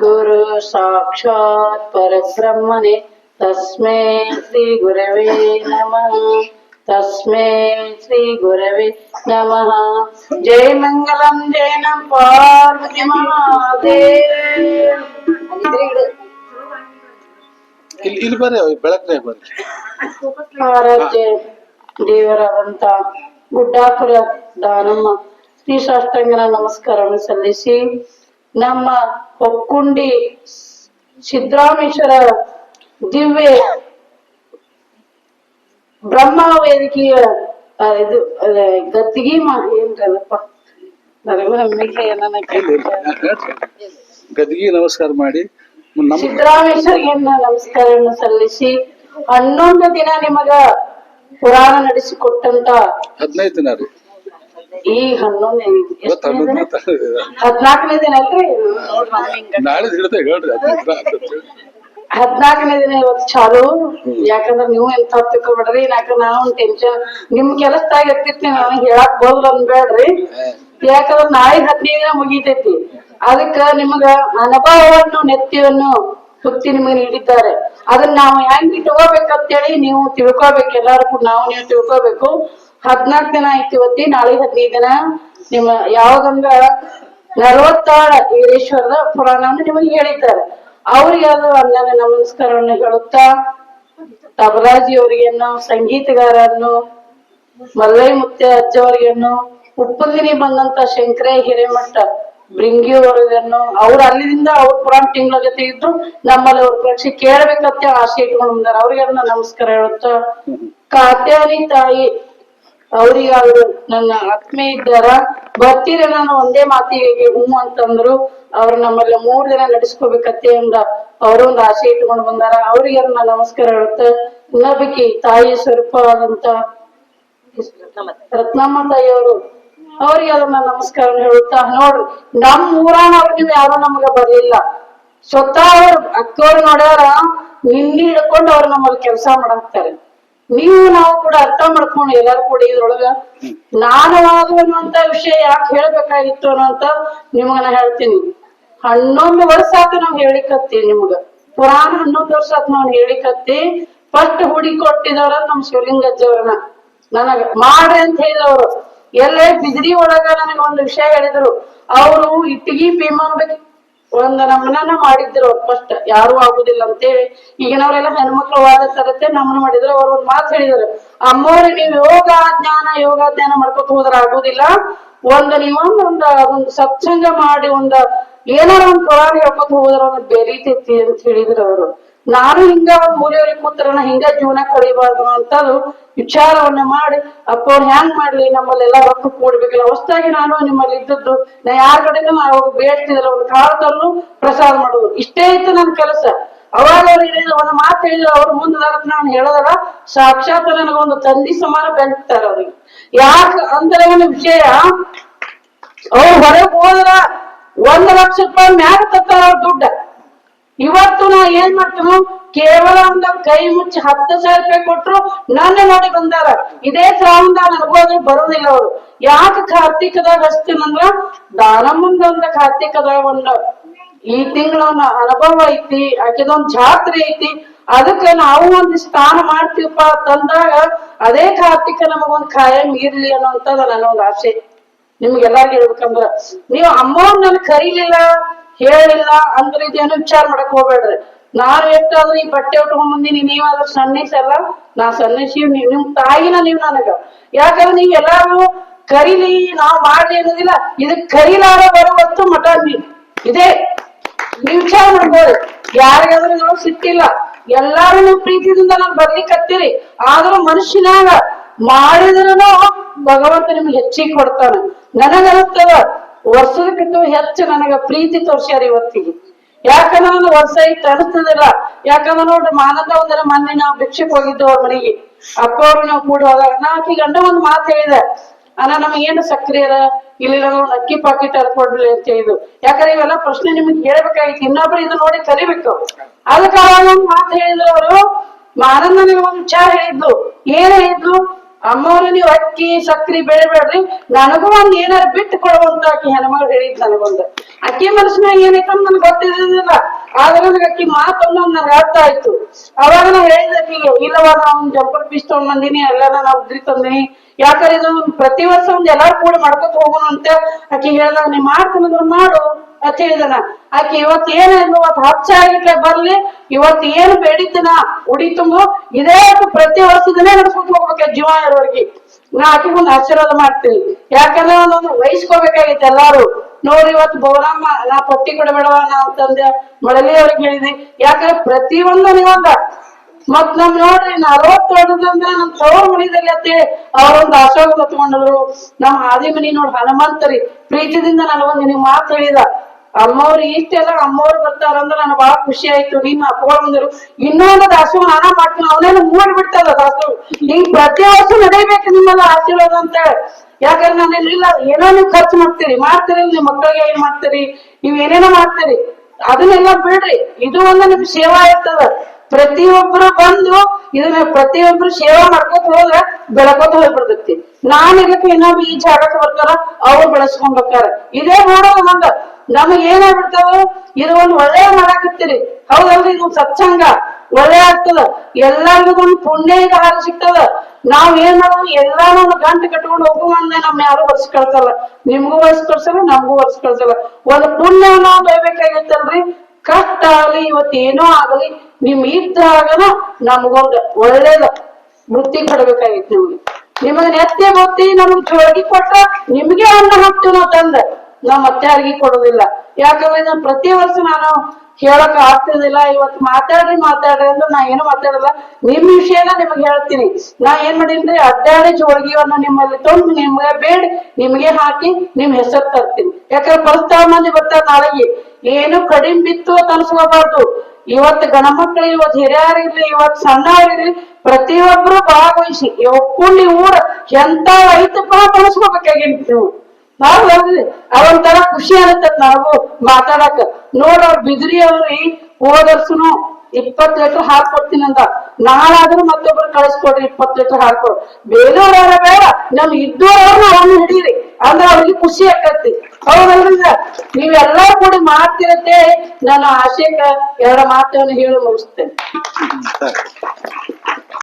ಗುರು ಸಾಕ್ಷಾತ್ ಪರಬ್ರಹ್ಮನೆ ತಸ್ಮೈ ಶ್ರೀ ಗುರವೇ ನಮಃ ತಸ್ಮೈ ಶ್ರೀ ಗುರವೇ ನಮಃ ಜಯ ಮಂಗಲಂ ಜಯ ನಂ ಪಾರ್ವತಿ ಮಹಾದೇವ್ ಇಲ್ಲಿ ಇಲ್ಲಿ ಬರ್ರಿ ಬೆಳಗ್ನಾಗ ಬರ್ರಿ ಆರಾಧ್ಯ ದೇವರಾದಂತ ಗುಡ್ಡಾಪುರ ದಾನಮ್ಮ ಶ್ರೀ ಸಾಷ್ಟಾಂಗನ ನಮಸ್ಕಾರವನ್ನು ಸಲ್ಲಿಸಿ ನಮ್ಮ ಹೊಕ್ಕುಂಡಿ ಸಿದ್ರಾಮೇಶ್ವರ ದಿವ್ಯ ಬ್ರಹ್ಮ ವೇದಿಕೆಯ ಇದು ಗತ್ತಿಗೆ ಗದ್ದಿಗೆ ಮಾ ಏನ್ರದಪ್ಪ ನನಗೂ ನಂಬಿಕೆ. ಗದ್ದಿಗೆ ನಮಸ್ಕಾರ ಮಾಡಿ. ಸಿದ್ದರಾಮೇಶ್ವರಿಗೆ ನಮಸ್ಕಾರವನ್ನು ಸಲ್ಲಿಸಿ ಹನ್ನೊಂದು ದಿನ ನಿಮಗ ಪುರಾಣ ನಡೆಸಿಕೊಟ್ಟಂತ ಹದಿನೈದು ದಿನ ರೀ. ಈ ಹನ್ನೊಂದು ಹದಿನಾಲ್ಕನೇ ದಿನ? ಹದ್ನಾಲ್ಕನೇ ದಿನ ಅಲ್ರಿ? ನಾಳೆ ಹೇಳ್ರಿ. ಹದ್ನಾಲ್ಕನೇ ದಿನ ಇವತ್ತು ಚಾಲು. ಯಾಕಂದ್ರ ನೀವು ಎಂತ ತಿಳ್ಕೊಬೇಡ್ರಿ ಯಾಕಂದ್ರೆ ನಾನು ಒಂದ್ ಟೆನ್ಷನ್ ನಿಮ್ ಕೆಲಸದಾಗ ಇರ್ತಿರ್ತಿ ನನಗೆ ಹೇಳಕ್ ಬೋದ್ರ ಅನ್ಬೇಡ್ರಿ. ಯಾಕಂದ್ರ ನಾಳೆ ಹದಿನೈದು ದಿನ ಮುಗಿತೈತಿ. ಅದಕ್ಕ ನಿಮಗ ಅನುಭವವನ್ನು ನೆತ್ತಿಯನ್ನು ಹುಟ್ಟಿ ನಿಮಗೆ ನೀಡಿದ್ದಾರೆ. ಅದನ್ನ ನಾವು ಹೆಂಗ್ ತಗೋಬೇಕಂತೇಳಿ ನೀವು ತಿಳ್ಕೊಬೇಕು. ಎಲ್ಲಾರು ಕೂಡ ನಾವು ನೀವು ತಿಳ್ಕೊಬೇಕು. ಹದ್ನಾಲ್ಕು ದಿನ ಐತಿ ಇವತ್ತಿ, ನಾಳೆ ಹದಿನೈದು ದಿನ. ನಿಮ್ಮ ಯಾವಾಗಂದ್ರ ನಲವತ್ತಾಳ ವೀರೇಶ್ವರದ ಪುರಾಣವನ್ನು ನಿಮಗೆ ಹೇಳಿದ್ದಾರೆ. ಅವ್ರಿಗೆ ಅದು ನನ್ನ ನಮಸ್ಕಾರವನ್ನು ಹೇಳುತ್ತಾ ತಬರಾಜಿ ಅವರಿಗೆನ್ನು ಸಂಗೀತಗಾರನ್ನು ಮಲ್ಲೈ ಮುತ್ತೆ ಅಜ್ಜವರಿಗೆನ್ನು ಉಪ್ಪಂದಿನಿ ಬಂದಂತ ಶಂಕರೇ, ಹಿರೇಮಠ ಅವರಿಗೆನ್ನು ಅವ್ರು ಅಲ್ಲಿಂದ ಅವ್ರ ಪುರಾಣ ತಿಂಗಳ ಜೊತೆ ಇದ್ರು ನಮ್ಮಲ್ಲಿ ಅವ್ರ ಪರೀಕ್ಷೆ ಕೇಳ್ಬೇಕಂತ ಆಸೆ ಇಟ್ಕೊಂಡು ಬಂದಾರ. ಅವ್ರಿಗೆ ನಮಸ್ಕಾರ ಹೇಳುತ್ತಾ, ಕಾತ್ಯಾನಿ ತಾಯಿ ಅವ್ರಿಗೆ ಅವರು ನನ್ನ ಆತ್ಮೆ ಇದ್ದಾರ. ಬರ್ತೀರ ನಾನು ಒಂದೇ ಮಾತಿಗೆ ಹ್ಞೂ ಅಂತಂದ್ರು. ಅವ್ರು ನಮ್ಮಲ್ಲಿ ಮೂರ್ ದಿನ ನಡೆಸ್ಕೋಬೇಕತ್ತೆ ಅಂದ ಅವರು ಒಂದು ಆಸೆ ಇಟ್ಕೊಂಡು ಬಂದಾರ. ಅವ್ರಿಗೆ ಅದನ್ನ ನಮಸ್ಕಾರ ಹೇಳುತ್ತ. ಇನ್ನೊಬ್ಬಕಿ ತಾಯಿ ಸ್ವರೂಪವಾದಂತ ರತ್ನಮ್ಮ ತಾಯಿಯವರು, ಅವ್ರಿಗೆ ಅದನ್ನ ನಮಸ್ಕಾರ ಹೇಳುತ್ತಾ. ನೋಡ್ರಿ, ನಮ್ ಊರಾನ ಅವ್ರು ನೀವು ಯಾರು ನಮ್ಗ ಬರ್ಲಿಲ್ಲ. ಸ್ವತಃ ಅವ್ರು ಅಕ್ಕವ್ರು ನೋಡ್ಯಾರ, ನಿನ್ನೆ ಹಿಡ್ಕೊಂಡು ಅವ್ರು ನಮ್ಮಲ್ಲಿ ಕೆಲಸ ಮಾಡಾಕ್ತಾರೆ. ನೀವು ನಾವು ಕೂಡ ಅರ್ಥ ಮಾಡ್ಕೊಂಡು ಎಲ್ಲಾರು ಕೂಡ ಇದ್ರೊಳಗ ನಾನು ಅನ್ನುವಂತ ವಿಷಯ ಯಾಕೆ ಹೇಳ್ಬೇಕಾಗಿತ್ತು ಅನ್ನೋಂತ ನಿಮಗ ನಾ ಹೇಳ್ತೀನಿ. ಹನ್ನೊಂದು ವರ್ಷ ಆತ ನಾವ್ ಹೇಳಿಕತ್ತಿ ನಿಮ್ಗ. ಪುರಾಣ ಹನ್ನೊಂದು ವರ್ಷ ಆತ ನಾವ್ ಹೇಳಿಕತ್ತಿ. ಫಸ್ಟ್ ಹುಡಿ ಕೊಟ್ಟಿದವ್ರ ನಮ್ ಶಿವಲಿಂಗಜ್ಜವ್ರನ್ನ ನನಗ ಮಾಡ್ರಿ ಅಂತ ಹೇಳಿದವರು. ಎಲ್ಲೇ ಬಿದಿರಿ ಒಳಗ ನನಗ ಒಂದು ವಿಷಯ ಹೇಳಿದ್ರು. ಅವರು ಇಟ್ಟಿಗೆ ಭೀಮಾಂಬೆಗೆ ಒಂದ್ ನಮನ ಮಾಡಿದ್ರು ಅವ್ರು ಫಸ್ಟ್ ಯಾರು ಆಗುದಿಲ್ಲ ಅಂತೇಳಿ. ಈಗಿನವರೆಲ್ಲ ಹೆಣ್ಮಕ್ಳು ವಾದ ತರತ್ತೆ ನಮನ ಮಾಡಿದ್ರು. ಅವ್ರು ಒಂದ್ ಮಾತು ಹೇಳಿದ್ರು. ಅಮ್ಮವ್ರಿಗೆ ನೀವು ಯೋಗ, ಜ್ಞಾನ ಯೋಗ ಜ್ಞಾನ ಮಾಡ್ಕೊತ ಹೋದ್ರ ಆಗುದಿಲ್ಲ. ಒಂದು ನೀವೊಂದ್ ಒಂದ್, ಒಂದು ಸತ್ಸಂಗ ಮಾಡಿ ಒಂದ ಏನಾರ ಒಂದ್ ಪುರಾಣ ಹೇಳ್ಕೊತ ಹೋದ್ರ ಒಂದ್ ಬೆರೀತೈತಿ ಅಂತ ಹೇಳಿದ್ರು ಅವರು. ನಾನು ಹಿಂಗ ಒಂದ್ ಮೂಲೆಯವ್ರಿಗೆ ಕೂತ್ರನ ಹಿಂಗ ಜೀವನ ಕಳಿಬಾರ್ದು ಅಂತದು ವಿಚಾರವನ್ನ ಮಾಡಿ, ಅಪ್ಪ, ಅವ್ರು ಹ್ಯಾಂಗ್ ಮಾಡ್ಲಿ? ನಮ್ಮಲ್ಲೆಲ್ಲ ರೊಕ್ಕ ಕೂಡ್ಬೇಕಲ್ಲ ಹೊಸದಾಗಿ ನಾನು ನಿಮ್ಮಲ್ಲಿ ಇದ್ದದ್ದು, ನಾ ಯಾರ ಕಡೆನೂ ಅವಾಗ ಬೇಡ್ತಿದ್ರ ಒಂದು ಕಾಳು ತರಲು ಪ್ರಸಾದ ಮಾಡುದು. ಇಷ್ಟೇ ಇತ್ತು ನನ್ನ ಕೆಲಸ. ಅವಾಗ ಅವ್ರು ಹೇಳಿದ್ರು, ಒಂದು ಮಾತು ಹೇಳಿದ್ರು. ಅವ್ರು ಮುಂದೆ ನಾನು ಹೇಳದಾಗ ಸಾಕ್ಷಾತ್ ನನಗೊಂದು ತಂದಿ ಸಮಾನ ಬೆಂಟಾರ ಅವ್ರಿಗೆ ಯಾಕ ಅಂದ್ರೆ ಒಂದು ವಿಷಯ, ಅವ್ರು ಹೊರಗೆ ಹೋದ್ರ ಒಂದ್ ಲಕ್ಷ ರೂಪಾಯಿ ಮ್ಯಾಗ ತತ್ತಾರ ಅವ್ರ ದುಡ್ಡ. ಇವತ್ತು ನಾ ಏನ್ ಮಾಡ್ತೀನೋ? ಕೇವಲ ಒಂದ ಕೈ ಮುಚ್ಚಿ ಹತ್ತು ಸಾವಿರ ರೂಪಾಯಿ ಕೊಟ್ರು ನನ್ನ ನೋಡಿ ಬಂದಾರ. ಇದೇ ಶ್ರಾವಣದಾಗ ನನಗೋದ್ರೆ ಬರೋದಿಲ್ಲ ಅವರು. ಯಾಕೆ ಕಾರ್ತಿಕದಾಗ ಹಚ್ತೀನಂದ್ರ ದಾನಮ್ಮಂದ ಒಂದ ಕಾರ್ತಿಕದಾಗ ಒಂದ. ಈ ತಿಂಗಳ ಅನುಭವ ಐತಿ, ಆಕೆದೊಂದ್ ಜಾತ್ರೆ ಐತಿ. ಅದಕ್ಕೆ ನಾವು ಒಂದು ಸ್ಥಾನ ಮಾಡ್ತೀವಪ್ಪ ತಂದಾಗ ಅದೇ ಕಾರ್ತಿಕ ನಮಗೊಂದ್ ಖಾಯಂ ಇರ್ಲಿ ನನ್ನ ಒಂದ್ ಆಸೆ. ನಿಮ್ಗೆಲ್ಲಾರ್ಗು ಹೇಳ್ಬೇಕಂದ್ರ. ನೀವು ಅಮ್ಮವ್ರ ನನ್ ಕರೀಲಿಲ್ಲ ಹೇಳಿಲ್ಲ ಅಂದ್ರೆ ಇದೇನು ವಿಚಾರ ಮಾಡಕ್ ಹೋಗ್ಬೇಡ್ರಿ. ನಾನು ಎಷ್ಟಾದ್ರೂ ಈ ಬಟ್ಟೆ ಉಟ್ಕೊಂಡ್ ಬಂದೀನಿ ನೀವಾದ್ರೂ ಸನ್ನಿಸಲ್ಲ ನಾ ಸನ್ನಿಸಿ ನೀವ್ ನಿಮ್ ತಾಯಿನ ನೀವ್ ನನಗ. ಯಾಕಂದ್ರೆ ನೀವ್ ಎಲ್ಲಾರು ಕರೀಲಿ, ನಾವ್ ಮಾಡ್ಲಿ ಅನ್ನೋದಿಲ್ಲ. ಇದಕ್ ಕರೀಲಾರ ಬರುವತ್ತು ಮಠ ನೀವ್ ಇದೇ. ನೀವ್ ವಿಚಾರ ಮಾಡ್ಬೋದು ಯಾರಿಗಾದ್ರೂ ನಾವು ಸಿಟ್ಟಿಲ್ಲ. ಎಲ್ಲಾರು ನೀವು ಪ್ರೀತಿಯಿಂದ ನಾನು ಬರ್ಲಿಕ್ಕತ್ತೀರಿ ಆದ್ರೂ ಮನುಷ್ಯನಾಗ ಮಾಡಿದ್ರೂ ಭಗವಂತ ನಿಮ್ಗೆ ಹೆಚ್ಚಿಗೆ ಕೊಡ್ತಾನೆ. ನನಗನ್ನಿಸ್ತದ ವರ್ಷದಕ್ಕಿಂತ ಹೆಚ್ಚು ನನಗ ಪ್ರೀತಿ ತೋರ್ಸ್ಯಾರ ಇವತ್ತಿಗೆ. ಯಾಕಂದ್ರ ನಾನು ವರ್ಷ ಇಟ್ಟು ಅನಿಸ್ತದಿಲ್ಲ. ಯಾಕಂದ್ರ ನೋಡ್ರಿ ಮಾನಂದ ಒಂದರ ಮೊನ್ನೆ ನಾವು ಭಿಕ್ಷಕ್ ಹೋಗಿದ್ದು ಅವ್ರ ಮನೆಗೆ. ಅಪ್ಪ ಅವ್ರು ನಾವು ಕೂಡ ಹೋದಾಗ ನಾ ಆಕಿ ಗಂಡ ಒಂದ್ ಮಾತು ಹೇಳಿದೆ. ಅಣ್ಣ ಏನು ಸಕ್ರಿಯ ಇಲ್ಲಿ ಒಂದು ಅಕ್ಕಿ ಪಾಕಿಟ್ ಅರ್ಕೊಡ್ಲಿ ಅಂತ ಹೇಳಿದ್ರು. ಯಾಕಂದ್ರೆ ಇವೆಲ್ಲ ಪ್ರಶ್ನೆ ನಿಮ್ಗೆ ಹೇಳ್ಬೇಕಾಗಿತ್ತು. ಇನ್ನೊಬ್ರು ಇದು ನೋಡಿ ಕಲಿಬೇಕು. ಅದಕ್ಕೆ ಒಂದ್ ಮಾತು ಹೇಳಿದ್ರು ಅವರು. ಮಾನಂದನಿಗೆ ಒಂದು ವಿಚಾರ ಹೇಳಿದ್ಲು ಏನ್ ಹೇಳಿದ್ರು? ಅಮ್ಮವ್ರ ನೀವು ಅಕ್ಕಿ, ಸಕ್ರಿ ಬೆಳಿಬೇಡ್ರಿ. ನನಗೂ ಒಂದ್ ಏನಾರ ಬಿಟ್ಟು ಕೊಡುವಂತ ಆಕಿ ಹೆಣ್ಮಗಳು ಹೇಳಿದ್ ನನಗೊಂದು. ಅಕ್ಕಿ ಮನಸ್ಸಿನಾಗ ಏನೈತೆ ನನ್ಗೆ ಗೊತ್ತಿರಲಿಲ್ಲ. ಆದ್ರೆ ನನಗೆ ಅಕ್ಕಿ ಮಾತೊಂದು ನನ್ಗೆ ಅರ್ಥ ಆಯ್ತು. ಅವಾಗ ನಾ ಹೇಳಿದ ಅಕ್ಕಿಗೆ ಇಲ್ಲವ ನಾವು ಜಂಪರ್ ಪೀಸ್ ತಗೊಂಡ್ ಬಂದಿನಿ ಎಲ್ಲಾನ ನಾ ಉದ್ರಿ ತಂದಿನಿ. ಯಾಕಂದ್ರೆ ಇದು ಪ್ರತಿ ವರ್ಷ ಒಂದ್ ಎಲ್ಲಾರು ಕೂಡ ಮಾಡ್ಕೊತ ಹೋಗೋಣ ಅಂತ ಅಕ್ಕಿ ಹೇಳ್ದಾಗ ನೀ ಮಾಡ್ತಾನಂದ್ರ ಮಾಡು. ಅಂತ ಹೇಳಿದನ ಆಕೆ ಇವತ್ ಏನ ಇವತ್ ಹಚ್ಚ ಆಗಿಟ್ಲೆ ಬರ್ಲಿ ಇವತ್ ಏನ್ ಬೇಡಿದ್ದನ ಉಡಿ ತುಂಬು. ಇದೇ ಪ್ರತಿ ವರ್ಷದನೇ ನಡ್ಸ್ಕೊಂಡು ಹೋಗ್ಬೇಕು ಜೀವ ಇರೋರ್ಗಿ. ನಾ ಆಕೆ ಒಂದು ಆಶೀರ್ವಾದ ಮಾಡ್ತೀನಿ. ಯಾಕಂದ್ರೆ ಒಂದೊಂದು ವಹಿಸ್ಕೋಬೇಕಾಗೈತೆ ಎಲ್ಲಾರು. ನೋಡ್ರಿ ಇವತ್ತು ಬೌರಾಮ್ಮ ನಾ ಪಟ್ಟಿ ಕೊಡಬೇಡವ ನಾ ಅಂತಂದೆ ಮಳಲಿ ಅವ್ರಿಗೆ ಹೇಳಿದೆ. ಯಾಕಂದ್ರೆ ಪ್ರತಿ ಒಂದು ನೀವಂದ ಮತ್ ನಮ್ ನೋಡ್ರಿ ನಲವತ್ತು ವರ್ಷದಂದ್ರೆ ನಮ್ ತವ್ರ ಮನಿದಲ್ಲಿ ಅತ್ತೆ, ಅವ್ರೊಂದು ಆಶೀರ್ವಾದ ತಗೊಂಡ್ರು. ನಮ್ ಆದಿ ಮನಿ ನೋಡ್ ಹನುಮಂತರಿ ಪ್ರೀತಿದಿಂದ ನನಗೊಂದು ನಿನಗ್ ಮಾತು ಹೇಳಿದ. ಅಮ್ಮವ್ರು ಇಷ್ಟೆಲ್ಲ ಅಮ್ಮವ್ರು ಬರ್ತಾರಂದ್ರೆ ನನಗೆ ಬಹಳ ಖುಷಿ ಆಯ್ತು. ನಿಮ್ಮ ಅಪ್ಪಗಳು ಬಂದರು ಇನ್ನೊಂದು ದಾಸು ಹಣ ಮಾಡ್ತೀನಿ ಅವನೇನು ಮೂಡ್ ಬಿಡ್ತದ ದಾಸು. ಹಿಂಗ್ ಪ್ರತಿ ವರ್ಷ ನಡೀಬೇಕು ನಿಮ್ಮೆಲ್ಲ ಆಶೀರ್ವಾದ ಅಂತ ಯಾಕಂದ್ರೆ ನಾನು ಇಲ್ಲ ಏನೋ ನೀವು ಖರ್ಚು ಮಾಡ್ತೀರಿ ಮಾಡ್ತೀರಿ ನಿಮ್ ಮಕ್ಕಳಿಗೆ ಏನ್ ಮಾಡ್ತೀರಿ, ನೀವ್ ಏನೇನೋ ಮಾಡ್ತೀರಿ, ಅದನ್ನೆಲ್ಲ ಬಿಡ್ರಿ. ಇದು ಒಂದು ನಿಮ್ ಸೇವಾ ಇರ್ತದ. ಪ್ರತಿಯೊಬ್ರು ಬಂದು ಇದನ್ನ ಪ್ರತಿಯೊಬ್ರು ಸೇವಾ ಮಾಡ್ಕೊತ ಹೋದ್ರ ಬೆಳಕೋತ ಹೋಗ್ಬಿಡ್ತೈತಿ. ನಾನ್ ಇರ್ಲಿಕ್ಕೆ ಇನ್ನೊಬ್ಬ ಈ ಜಾಗಕ್ಕೆ ಬರ್ತಾರ, ಅವ್ರು ಬೆಳೆಸ್ಕೊಂಡ್ ಹೋಗ್ತಾರ. ಇದೇ ನೋಡೋದು ನಂದ ನಮಗ್ ಏನಾಗ್ಬಿಡ್ತಾವ ಇದು ಒಂದ್ ಒಳ್ಳೆ ಮಾಡಾಕತ್ತೀರಿ ಹೌದಲ್ರಿ, ಇದು ಸತ್ಸಂಗ. ಒಳ್ಳೆ ಆಗ್ತದ. ಎಲ್ಲಾರ್ಗು ಒಂದ್ ಪುಣ್ಯ ಈಗ ಹಾರ ಸಿಗ್ತದ. ನಾವ್ ಏನ್ ಮಾಡೋದು? ಎಲ್ಲಾನು ಒಂದು ಗಂಟು ಕಟ್ಕೊಂಡು ಹೋಗುವ ಅಂದ್ರೆ ನಮ್ ಯಾರು ವರ್ಷ ಕಳ್ಸಲ್ಲ. ನಿಮ್ಗೂ ವರ್ಷ ಕಳ್ಸಲ್ಲ, ನಮ್ಗೂ ವರ್ಷ ಕಳ್ಸಲ್ಲ. ಒಂದ್ ಪುಣ್ಯ ನಾವು ಬೈಬೇಕಾಗಿತ್ತಲ್ರಿ? ಕಷ್ಟ ಆಗ್ಲಿ ಇವತ್ತು ಏನೋ ಆಗಲಿ, ನಿಮ್ ಇದ್ದಾಗನ ನಮ್ಗೊಂದ್ ಒಳ್ಳೇದ ವೃತ್ತಿ ಕೊಡ್ಬೇಕಾಗಿತ್ತು ನಿಮ್ಗೆ. ನಿಮಗ್ ನೆತ್ತೆ ಬತ್ತಿ ನಮಗ್ ಜೋಳಗಿ ಕೊಟ್ರ ನಿಮ್ಗೆ ಅನ್ನ ಹಾಕ್ತೀವಿ ನಾವು ತಂದ. ನಾವ್ ಮತ್ತೆ ಅರ್ಗಿ ಕೊಡೋದಿಲ್ಲ. ಯಾಕಂದ್ರೆ ನಾನು ಪ್ರತಿ ವರ್ಷ ನಾನು ಹೇಳಕ್ ಆಗ್ತಿರ್ಲಿಲ್ಲ ಇವತ್ತು ಮಾತಾಡ್ರಿ ಮಾತಾಡ್ರಿ ಅಂದ್ರೆ ನಾ ಏನು ಮಾತಾಡಲ್ಲ. ನಿಮ್ ವಿಷಯನ ನಿಮ್ಗೆ ಹೇಳ್ತೀನಿ. ನಾ ಏನ್ ಮಾಡಿನ್ರಿ, ಅಡ್ಡಾಡಿ ಜೋಳಿಗೆಯನ್ನ ನಿಮ್ಮಲ್ಲಿ ತಂದು ನಿಮ್ಗೆ ಬೇಡ, ನಿಮ್ಗೆ ಹಾಕಿ ನಿಮ್ ಹೆಸರು ತರ್ತೀನಿ. ಯಾಕಂದ್ರೆ ಪರಿಸ್ಥಳ ಮಂದಿ ಬರ್ತಾರೆ ನಾಳೆಗೆ. ಏನು ಕಡಿಮೆ ಬಿತ್ತು ಅಂತ ಅನ್ಸ್ಕೋಬಾರ್ದು. ಇವತ್ತು ಗಣಮಕ್ಳು ಇವತ್ತು ಹಿರಿಯರಿರ್ಲಿ ಸಣ್ಣ ಸಣ್ಣವರಿರ್ಲಿ ಪ್ರತಿಯೊಬ್ರು ಭಾಗವಹಿಸಿ. ಒಕ್ಕುಂಡಿ ಊರ ಎಂತ ಐತಪ್ಪ ಅನ್ಸ್ಕೋಬೇಕಾಗಿತ್ತು. ನೀವು ನಾವು ಹೋಗ್ಲಿ. ಅವೊಂಥರ ಖುಷಿ ಆಗತ್ತ ನಾವು ಮಾತಾಡಕ. ನೋಡ ಅವ್ರ ಬಿದ್ರಿ ಅವ್ರಿ ಹೋದರ್ಸುನು ಇಪ್ಪತ್ ಲೀಟರ್ ಹಾಲು ಕೊಡ್ತೀನಿ ಅಂತ ನಾಳಾದ್ರೂ ಮತ್ತೊಬ್ರು ಕಳಿಸ್ಕೊಡ್ರಿ ಇಪ್ಪತ್ ಲೀಟರ್ ಹಾಲು ಕೊಡು. ಬೇರೆಯವ್ರ ಬೇಡ. ನಮ್ ಇದ್ದವ್ರವ್ರನ್ನ ಅವನ್ನ ಹಿಡೀರಿ. ಅಂದ್ರ ಅವ್ರಿಗೆ ಖುಷಿ ಆಕತಿ ಹೌದಲ್ರಿ ನೀವೆಲ್ಲಾ ಕೂಡಿ ಮಾಡ್ತಿರತ್ತೆ ನನ್ನ ಆಶೆಕ ಎರಡ ಮಾತನ್ನು ಹೇಳಿ ಮುಗಿಸ್ತೇನೆ.